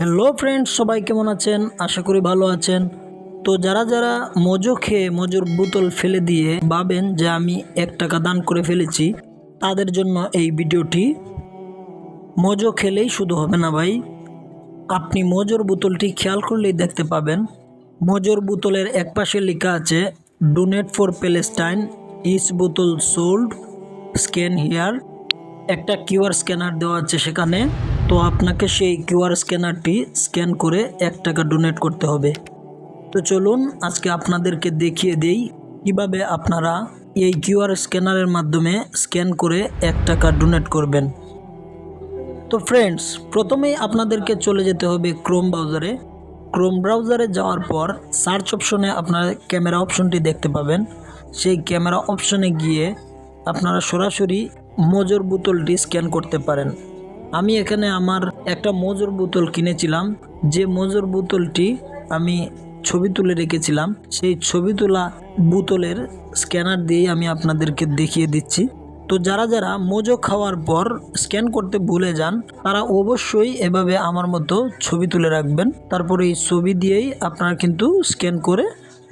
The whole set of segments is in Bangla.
হ্যালো ফ্রেন্ডস সবাই কেমন আছেন? আশা করি ভালো আছেন। তো যারা যারা মজো খেয়ে মজুর বোতল ফেলে দিয়ে ভাবেন যে আমি এক টাকা দান করে ফেলেছি, তাদের জন্য এই ভিডিওটি মজো খেলেই শুধু হবে না ভাই। আপনি মজুর বোতলটি খেয়াল করলেই দেখতে পাবেন। মজুর বোতলের একপাশে লেখা আছে donate for Palestine each bottle sold scan here একটা কিউআর স্ক্যানার দেওয়া আছে সেখানে। তো আপনাকে সেই কিউআর স্ক্যানারটি স্ক্যান করে এক টাকা ডোনেট করতে হবে। তো চলুন আজকে আপনাদেরকে দেখিয়ে দেই কীভাবে আপনারা এই কিউআর স্ক্যানারের মাধ্যমে স্ক্যান করে এক টাকা ডোনেট করবেন। তো ফ্রেন্ডস, প্রথমেই আপনাদেরকে চলে যেতে হবে ক্রোম ব্রাউজারে। ক্রোম ব্রাউজারে যাওয়ার পর সার্চ অপশনে আপনারা ক্যামেরা অপশনটি দেখতে পাবেন। সেই ক্যামেরা অপশনে গিয়ে আপনারা সরাসরি মজুর বোতলটি স্ক্যান করতে পারেন। আমি এখানে আমার একটা মজুর বোতল কিনেছিলাম। যে মজুর বোতলটি আমি ছবি তুলে রেখেছিলাম, সেই ছবি তোলা বোতলের স্ক্যানার দিয়ে আমি আপনাদেরকে দেখিয়ে দিচ্ছি। তো যারা যারা মোজো খাওয়ার পর স্ক্যান করতে ভুলে যান, তারা অবশ্যই এভাবে আমার মতো ছবি তুলে রাখবেন। তারপরে এই ছবি দিয়েই আপনারা কিন্তু স্ক্যান করে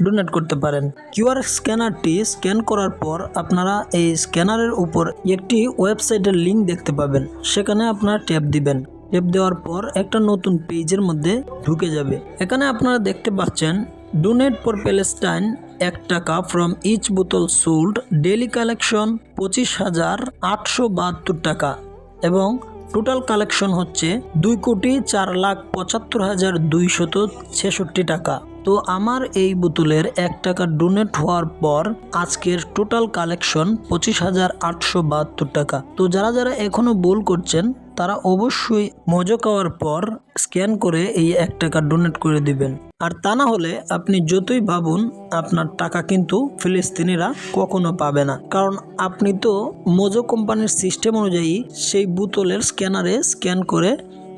ডোনেট করতে পারেন। কিউআর স্ক্যানারটি স্ক্যান করার পর আপনারা এই স্ক্যানারের উপর একটি ওয়েবসাইটের লিঙ্ক দেখতে পাবেন। সেখানে আপনারা ট্যাপ দিবেন। ট্যাপ দেওয়ার পর একটা নতুন পেজের মধ্যে ঢুকে যাবে। এখানে আপনারা দেখতে পাচ্ছেন ডোনেট ফর প্যালেস্টাইন এক টাকা from each bottle sold daily collection পঁচিশ হাজার আটশো বাহাত্তর টাকা। এবং টোটাল কালেকশন হচ্ছে দুই কোটি চার লাখ পঁচাত্তর হাজার দুইশত ছেষট্টি টাকা। তো আমার এই বোতলের এক টাকা ডোনেট হওয়ার পর আজকের টোটাল কালেকশন পঁচিশ হাজার আটশো বাহাত্তর টাকা। তো যারা যারা এখনও বোল করছেন, তারা অবশ্যই মজো খাওয়ার পর স্ক্যান করে এই এক টাকা ডোনেট করে দিবেন। আর তা না হলে আপনি যতই ভাবুন, আপনার টাকা কিন্তু ফিলিস্তিনিরা কখনো পাবে না। কারণ আপনি তো মোজো কোম্পানির সিস্টেম অনুযায়ী সেই বোতলের স্ক্যানারে স্ক্যান করে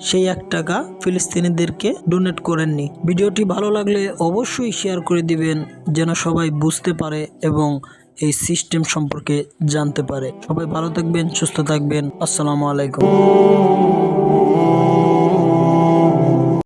সেই এক টাকা ফিলিস্তিনিদেরকে ডোনেট করেননি। ভিডিওটি ভালো লাগলে অবশ্যই শেয়ার করে দিবেন, যেন সবাই বুঝতে পারে এবং এই সিস্টেম সম্পর্কে জানতে পারে। সবাই ভালো থাকবেন, সুস্থ থাকবেন। আসসালামু আলাইকুম।